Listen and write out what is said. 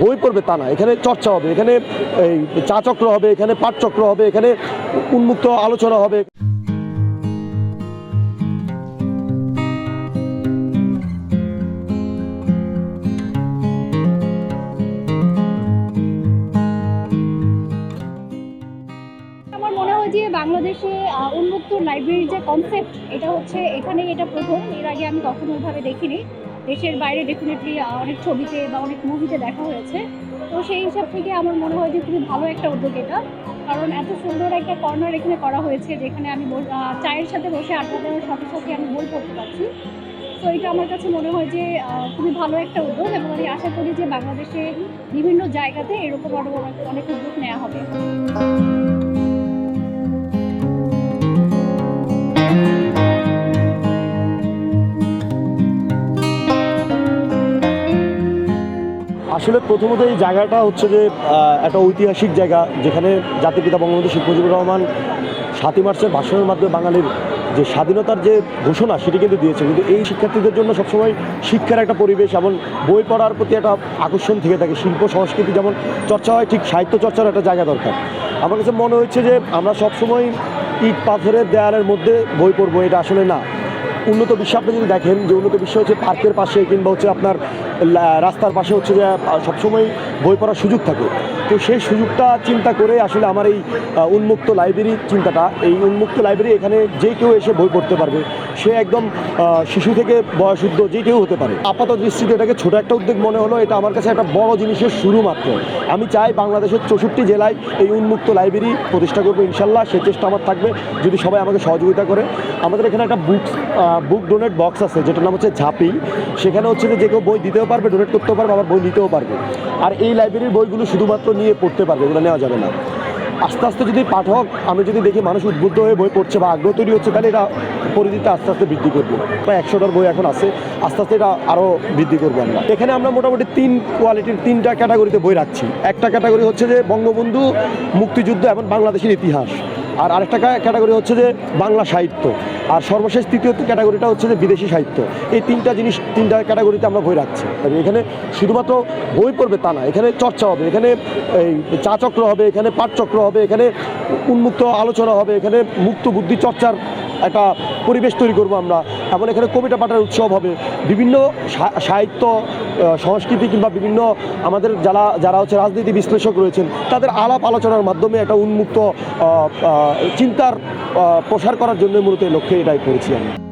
বই পড়বে তা না। এখানে চর্চা হবে, এখানে এই চা চক্র হবে, এখানে পাঠ চক্র হবে, এখানে উন্মুক্ত আলোচনা হবে। যে বাংলাদেশে উন্মুক্ত লাইব্রেরির যে কনসেপ্ট এটা হচ্ছে এখানেই এটা প্রথম। এর আগে আমি কখনো ওইভাবে দেখিনি। দেশের বাইরে ডেফিনেটলি অনেক ছবিতে বা অনেক মুভিতে দেখা হয়েছে। তো সেই হিসাব থেকে আমার মনে হয় যে খুবই ভালো একটা উদ্যোগ এটা। কারণ এত সুন্দর একটা কর্নার এখানে করা হয়েছে, যেখানে আমি চায়ের সাথে বসে আড্ডা দেওয়ার সাথে সাথে আমি বই পড়তে পারছি। তো এটা আমার কাছে মনে হয় যে খুবই ভালো একটা উদ্যোগ এবং আমি আশা করি যে বাংলাদেশে বিভিন্ন জায়গাতে এরকম আরও অনেক উদ্যোগ নেওয়া হবে। আসলে প্রথমত এই জায়গাটা হচ্ছে যে একটা ঐতিহাসিক জায়গা যেখানে জাতিপিতা বঙ্গবন্ধু শেখ মুজিবুর রহমান সাতই মার্চের ভাষণের মাধ্যমে বাঙালির যে স্বাধীনতার যে ঘোষণা সেটি কিন্তু দিয়েছে। কিন্তু এই শিক্ষার্থীদের জন্য সবসময় শিক্ষার একটা পরিবেশ এবং বই পড়ার প্রতি একটা আকর্ষণ থেকে থাকে। শিল্প, সংস্কৃতি যেমন চর্চা হয়, ঠিক সাহিত্য চর্চার একটা জায়গা দরকার। আমার কাছে মনে হচ্ছে যে, আমরা সবসময় ইট, পাথরের দেয়ালের মধ্যে বই পড়ব, এটা আসলে না। উন্নত বিশ্ব আপনি যদি দেখেন যে, উন্নত বিশ্ব হচ্ছে পার্কের পাশে কিংবা হচ্ছে আপনার রাস্তার পাশে হচ্ছে যে সবসময় বই পড়ার সুযোগ থাকে। তো সেই সুযোগটা চিন্তা করে আসলে আমার এই উন্মুক্ত লাইব্রেরি চিন্তাটা, এই উন্মুক্ত লাইব্রেরি এখানে যে কেউ এসে বই পড়তে পারবে, সে একদম শিশু থেকে বয়সুদ্ধ যে কেউ হতে পারে। আপাত দৃষ্টিতে এটাকে ছোট একটা উদ্যোগ মনে হলো, এটা আমার কাছে একটা বড় জিনিসের শুরু মাত্র। আমি চাই বাংলাদেশের চৌষট্টি জেলায় এই উন্মুক্ত লাইব্রেরি প্রতিষ্ঠা করব, ইনশাল্লাহ। সে চেষ্টা আমার থাকবে, যদি সবাই আমাকে সহযোগিতা করে। আমাদের এখানে একটা বুক বুক ডোনেট বক্স আছে, যেটার নাম হচ্ছে ঝাঁপি। সেখানে হচ্ছে যে কেউ বই দিতেও পারবে, ডোনেট করতেও পারবে, আবার বই নিতেও পারবে। আর এই লাইব্রেরির বইগুলো শুধুমাত্র নিয়ে পড়তে পারবে, এগুলো নেওয়া যাবে না। আস্তে আস্তে যদি পাঠক, আমি যদি দেখি মানুষ উদ্বুদ্ধ হয়ে বই পড়ছে বা আগ্রহ তৈরি হচ্ছে, তাহলে এটা পরিধিতে আস্তে আস্তে বৃদ্ধি করব। প্রায় একশোটার বই এখন আছে, আস্তে আস্তে এটা আরও বৃদ্ধি করব আমরা। এখানে আমরা মোটামুটি তিন কোয়ালিটির তিনটা ক্যাটাগরিতে বই রাখছি। একটা ক্যাটাগরি হচ্ছে যে বঙ্গবন্ধু মুক্তিযুদ্ধ এবং বাংলাদেশের ইতিহাস। আর আরেকটা ক্যাটাগরি হচ্ছে যে বাংলা সাহিত্য। আর সর্বশেষ তৃতীয় ক্যাটাগরিটা হচ্ছে যে বিদেশি সাহিত্য। এই তিনটা জিনিস, তিনটা ক্যাটাগরিতে আমরা বই রাখছি। এখানে শুধুমাত্র বই পড়বে তা না, এখানে চর্চা হবে, এখানে এই চা চক্র হবে, এখানে পাঠ চক্র হবে, এখানে উন্মুক্ত আলোচনা হবে, এখানে মুক্ত বুদ্ধি চর্চার একটা পরিবেশ তৈরি করব আমরা। এবং এখানে কবিতা পাঠের উৎসব হবে। বিভিন্ন সাহিত্য সংস্কৃতি কিংবা বিভিন্ন আমাদের যারা যারা হচ্ছে রাজনীতি বিশ্লেষক রয়েছেন, তাদের আলাপ আলোচনার মাধ্যমে একটা উন্মুক্ত চিন্তার প্রসার করার জন্য মূলত লক্ষ্যে এটাই করেছি আমি।